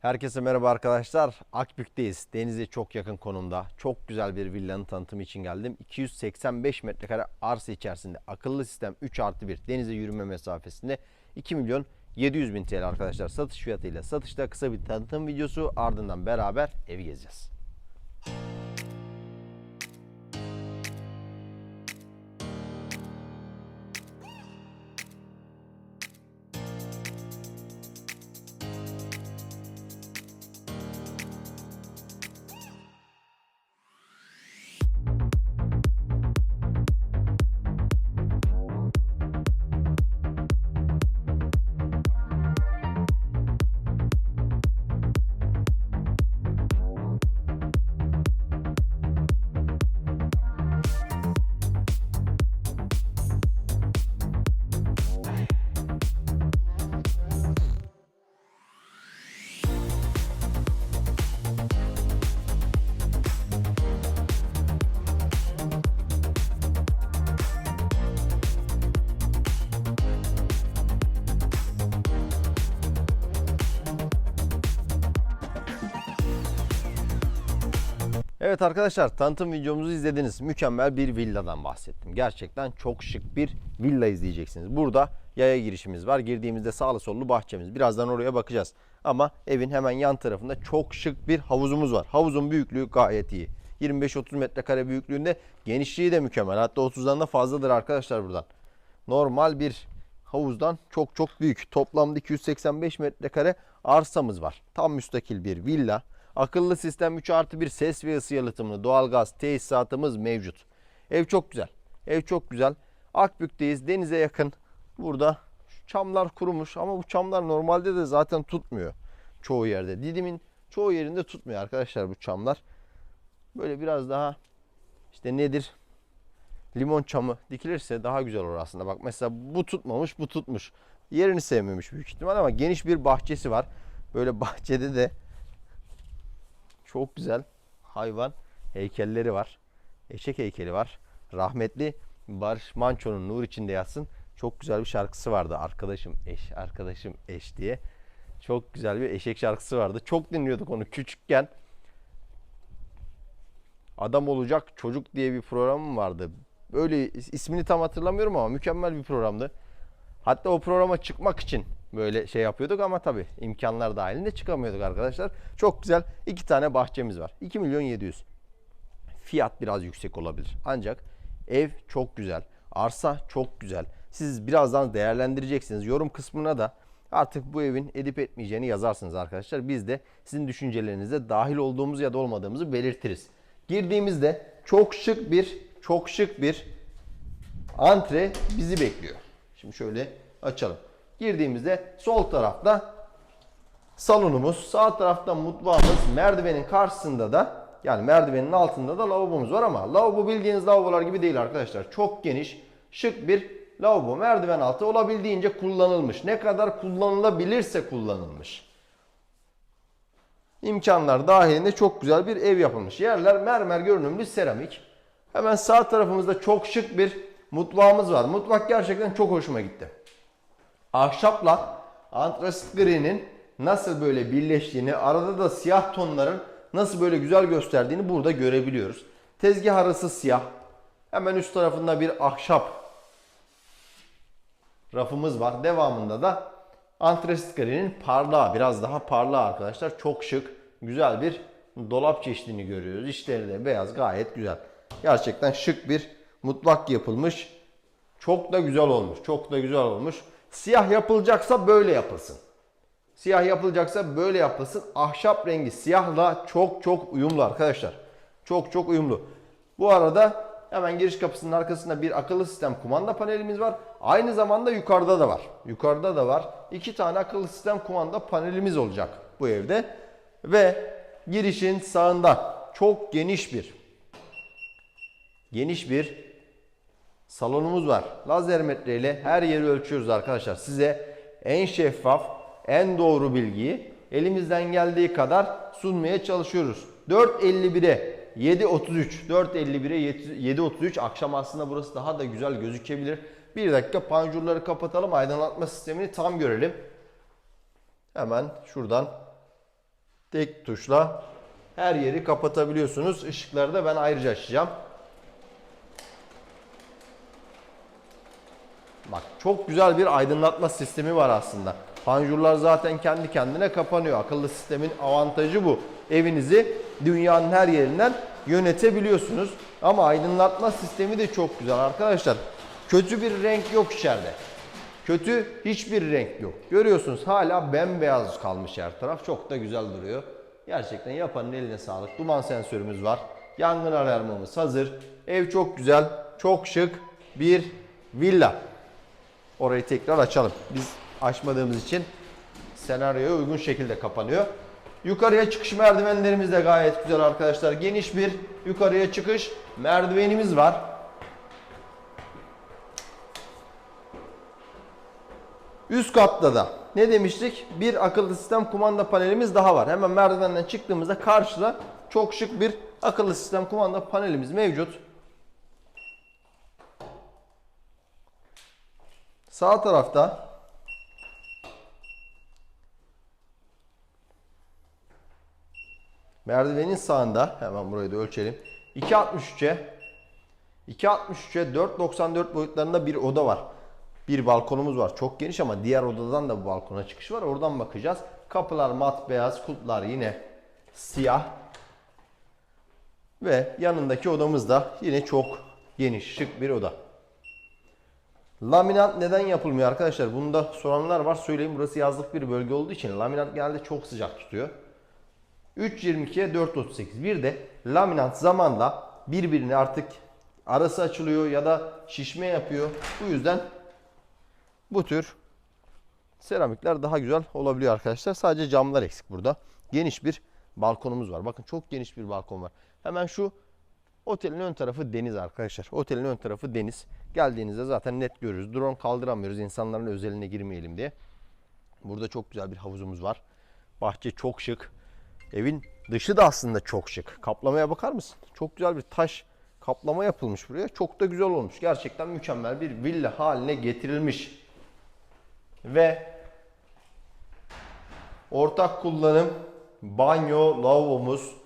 Herkese merhaba arkadaşlar. Akbük'teyiz. Denize çok yakın konumda. Çok güzel bir villanın tanıtımı için geldim. 285 metrekare arsa içerisinde akıllı sistem 3 artı 1 denize yürüme mesafesinde 2 milyon 700 bin TL arkadaşlar satış fiyatıyla satışta kısa bir tanıtım videosu ardından beraber evi gezeceğiz. Evet arkadaşlar tanıtım videomuzu izlediniz. Mükemmel bir villadan bahsettim. Gerçekten çok şık bir villa izleyeceksiniz. Burada yaya girişimiz var. Girdiğimizde sağlı sollu bahçemiz. Birazdan oraya bakacağız. Ama evin hemen yan tarafında çok şık bir havuzumuz var. Havuzun büyüklüğü gayet iyi. 25-30 metrekare büyüklüğünde genişliği de mükemmel. Hatta 30'dan da fazladır arkadaşlar buradan. Normal bir havuzdan çok çok büyük. Toplamda 285 metrekare arsamız var. Tam müstakil bir villa. Akıllı sistem 3 artı 1 ses ve ısı yalıtımlı doğalgaz tesisatımız mevcut. Ev çok güzel. Ev çok güzel. Akbük'teyiz. Denize yakın. Burada çamlar kurumuş ama bu çamlar normalde de zaten tutmuyor. Çoğu yerde. Didim'in çoğu yerinde tutmuyor arkadaşlar bu çamlar. Böyle biraz daha işte nedir? Limon çamı dikilirse daha güzel olur aslında. Bak mesela bu tutmamış, bu tutmuş. Yerini sevmemiş büyük ihtimal ama geniş bir bahçesi var. Böyle bahçede de çok güzel hayvan heykelleri var. Eşek heykeli var. Rahmetli Barış Manço'nun Nur içinde yatsın. Çok güzel bir şarkısı vardı. Arkadaşım eş, arkadaşım eş diye. Çok güzel bir eşek şarkısı vardı. Çok dinliyorduk onu küçükken. Adam olacak çocuk diye bir programım vardı. Böyle ismini tam hatırlamıyorum ama mükemmel bir programdı. Hatta o programa çıkmak için böyle şey yapıyorduk ama tabii imkanlar dahilinde çıkamıyorduk arkadaşlar. Çok güzel iki tane bahçemiz var. 2 milyon 700. Fiyat biraz yüksek olabilir. Ancak ev çok güzel. Arsa çok güzel. Siz birazdan değerlendireceksiniz. Yorum kısmına da artık bu evin edip etmeyeceğini yazarsınız arkadaşlar. Biz de sizin düşüncelerinize dahil olduğumuzu ya da olmadığımızı belirtiriz. Girdiğimizde çok şık bir çok şık bir antre bizi bekliyor. Şimdi şöyle açalım. Girdiğimizde sol tarafta salonumuz, sağ tarafta mutfağımız, merdivenin karşısında da yani merdivenin altında da lavabomuz var ama lavabo bildiğiniz lavabolar gibi değil arkadaşlar. Çok geniş, şık bir lavabo. Merdiven altı olabildiğince kullanılmış. Ne kadar kullanılabilirse kullanılmış. İmkanlar dahilinde çok güzel bir ev yapılmış. Yerler mermer görünümlü seramik. Hemen sağ tarafımızda çok şık bir mutfağımız var. Mutfak gerçekten çok hoşuma gitti. Ahşapla antrasit gri'nin nasıl böyle birleştiğini, arada da siyah tonların nasıl böyle güzel gösterdiğini burada görebiliyoruz. Tezgah arası siyah. Hemen üst tarafında bir ahşap rafımız var. Devamında da antrasit gri'nin parlağı, biraz daha parlağı arkadaşlar. Çok şık, güzel bir dolap çeşidini görüyoruz. İçleri de beyaz, gayet güzel. Gerçekten şık bir mutfak yapılmış. Çok da güzel olmuş. Çok da güzel olmuş. Siyah yapılacaksa böyle yapılsın. Siyah yapılacaksa böyle yapılsın. Ahşap rengi siyahla çok çok uyumlu arkadaşlar. Çok çok uyumlu. Bu arada hemen giriş kapısının arkasında bir akıllı sistem kumanda panelimiz var. Aynı zamanda yukarıda da var. Yukarıda da var. İki tane akıllı sistem kumanda panelimiz olacak bu evde. Ve girişin sağında çok geniş bir geniş bir salonumuz var. Lazer metre ile her yeri ölçüyoruz arkadaşlar. Size en şeffaf, en doğru bilgiyi elimizden geldiği kadar sunmaya çalışıyoruz. 4.51'e 7.33, 4.51'e 7.33 akşam aslında burası daha da güzel gözükebilir. Bir dakika panjurları kapatalım, aydınlatma sistemini tam görelim. Hemen şuradan tek tuşla her yeri kapatabiliyorsunuz. Işıkları da ben ayrıca açacağım. Çok güzel bir aydınlatma sistemi var aslında. Panjurlar zaten kendi kendine kapanıyor. Akıllı sistemin avantajı bu. Evinizi dünyanın her yerinden yönetebiliyorsunuz. Ama aydınlatma sistemi de çok güzel arkadaşlar. Kötü bir renk yok içeride. Kötü hiçbir renk yok. Görüyorsunuz hala bembeyaz kalmış her taraf. Çok da güzel duruyor. Gerçekten yapanın eline sağlık. Duman sensörümüz var. Yangın alarmımız hazır. Ev çok güzel, çok şık bir villa. Orayı tekrar açalım. Biz açmadığımız için senaryoya uygun şekilde kapanıyor. Yukarıya çıkış merdivenlerimiz de gayet güzel arkadaşlar. Geniş bir yukarıya çıkış merdivenimiz var. Üst katta da ne demiştik? Bir akıllı sistem kumanda panelimiz daha var. Hemen merdivenden çıktığımızda karşıda çok şık bir akıllı sistem kumanda panelimiz mevcut. Sağ tarafta merdivenin sağında hemen burayı da ölçelim. 2.63'e 2.63'e 4.94 boyutlarında bir oda var. Bir balkonumuz var. Çok geniş ama diğer odadan da bu balkona çıkış var. Oradan bakacağız. Kapılar mat beyaz, kulplar yine siyah. Ve yanındaki odamız da yine çok geniş, şık bir oda. Laminat neden yapılmıyor arkadaşlar? Bunu da soranlar var. Söyleyeyim burası yazlık bir bölge olduğu için laminat genelde çok sıcak tutuyor. 3.22'ye 4.38. Bir de laminat zamanla birbirini artık arası açılıyor ya da şişme yapıyor. Bu yüzden bu tür seramikler daha güzel olabiliyor arkadaşlar. Sadece camlar eksik burada. Geniş bir balkonumuz var. Bakın çok geniş bir balkon var. Hemen şu otelin ön tarafı deniz arkadaşlar. Otelin ön tarafı deniz. Geldiğinizde zaten net görürüz. Drone kaldıramıyoruz insanların özeline girmeyelim diye. Burada çok güzel bir havuzumuz var. Bahçe çok şık. Evin dışı da aslında çok şık. Kaplamaya bakar mısın? Çok güzel bir taş kaplama yapılmış buraya. Çok da güzel olmuş. Gerçekten mükemmel bir villa haline getirilmiş. Ve ortak kullanım banyo lavabomuz.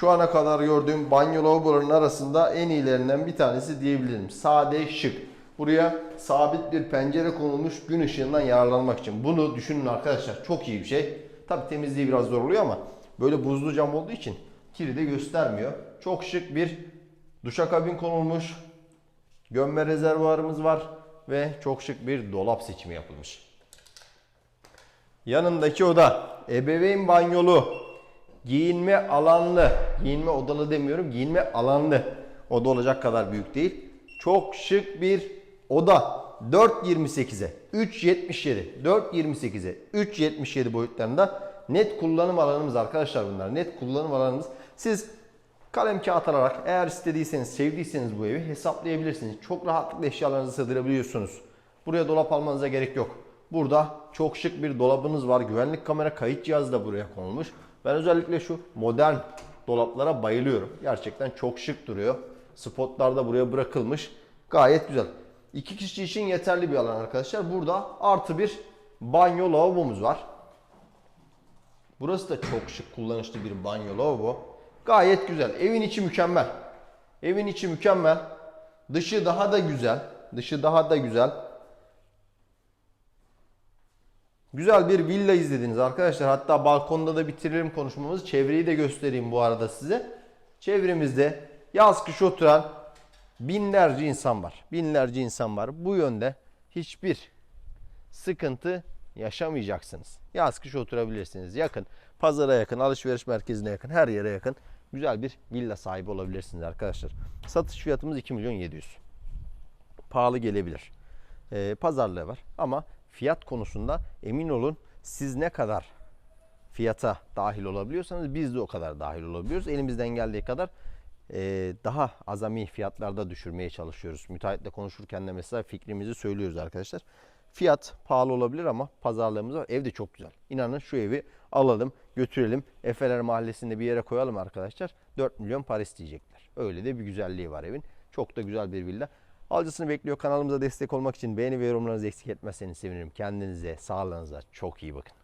Şu ana kadar gördüğüm banyo lavaboların arasında en iyilerinden bir tanesi diyebilirim. Sade, şık. Buraya sabit bir pencere konulmuş gün ışığından yararlanmak için. Bunu düşünün arkadaşlar. Çok iyi bir şey. Tabi temizliği biraz zor oluyor ama böyle buzlu cam olduğu için kiri de göstermiyor. Çok şık bir duşakabin konulmuş. Gömme rezervuarımız var ve çok şık bir dolap seçimi yapılmış. Yanındaki oda ebeveyn banyolu, giyinme alanlı, giyinme odalı demiyorum, giyinme alanlı oda olacak kadar büyük değil. Çok şık bir oda. 4.28'e 3.77 4.28'e 3.77 boyutlarında net kullanım alanımız arkadaşlar bunlar. Net kullanım alanımız. Siz kalem kağıt alarak eğer istediyseniz, sevdiyseniz bu evi hesaplayabilirsiniz. Çok rahatlıkla eşyalarınızı sığdırabiliyorsunuz. Buraya dolap almanıza gerek yok. Burada çok şık bir dolabınız var. Güvenlik kamera kayıt cihazı da buraya konulmuş. Ben özellikle şu modern dolaplara bayılıyorum. Gerçekten çok şık duruyor. Spotlar da buraya bırakılmış. Gayet güzel. İki kişi için yeterli bir alan arkadaşlar. Burada artı bir banyo lavabomuz var. Burası da çok şık kullanışlı bir banyo lavabo. Gayet güzel. Evin içi mükemmel. Evin içi mükemmel. Dışı daha da güzel. Dışı daha da güzel. Güzel bir villa izlediniz arkadaşlar. Hatta balkonda da bitirelim konuşmamızı. Çevreyi de göstereyim bu arada size. Çevremizde yaz kış oturan binlerce insan var. Binlerce insan var. Bu yönde hiçbir sıkıntı yaşamayacaksınız. Yaz kış oturabilirsiniz. Yakın, pazara yakın, alışveriş merkezine yakın, her yere yakın güzel bir villa sahibi olabilirsiniz arkadaşlar. Satış fiyatımız 2 milyon 700. Pahalı gelebilir. Ee, pazarlığı var ama fiyat konusunda emin olun siz ne kadar fiyata dahil olabiliyorsanız biz de o kadar dahil olabiliyoruz. Elimizden geldiği kadar e, daha azami fiyatlarda düşürmeye çalışıyoruz. Müteahhitle konuşurken de mesela fikrimizi söylüyoruz arkadaşlar. Fiyat pahalı olabilir ama pazarlığımız var. Ev de çok güzel. İnanın şu evi alalım, götürelim. Efeler Mahallesi'nde bir yere koyalım arkadaşlar. 4 milyon para isteyecekler. Öyle de bir güzelliği var evin. Çok da güzel bir villa. Alıcısını bekliyor. Kanalımıza destek olmak için beğeni ve yorumlarınızı eksik etmezseniz sevinirim. Kendinize, sağlığınıza çok iyi bakın.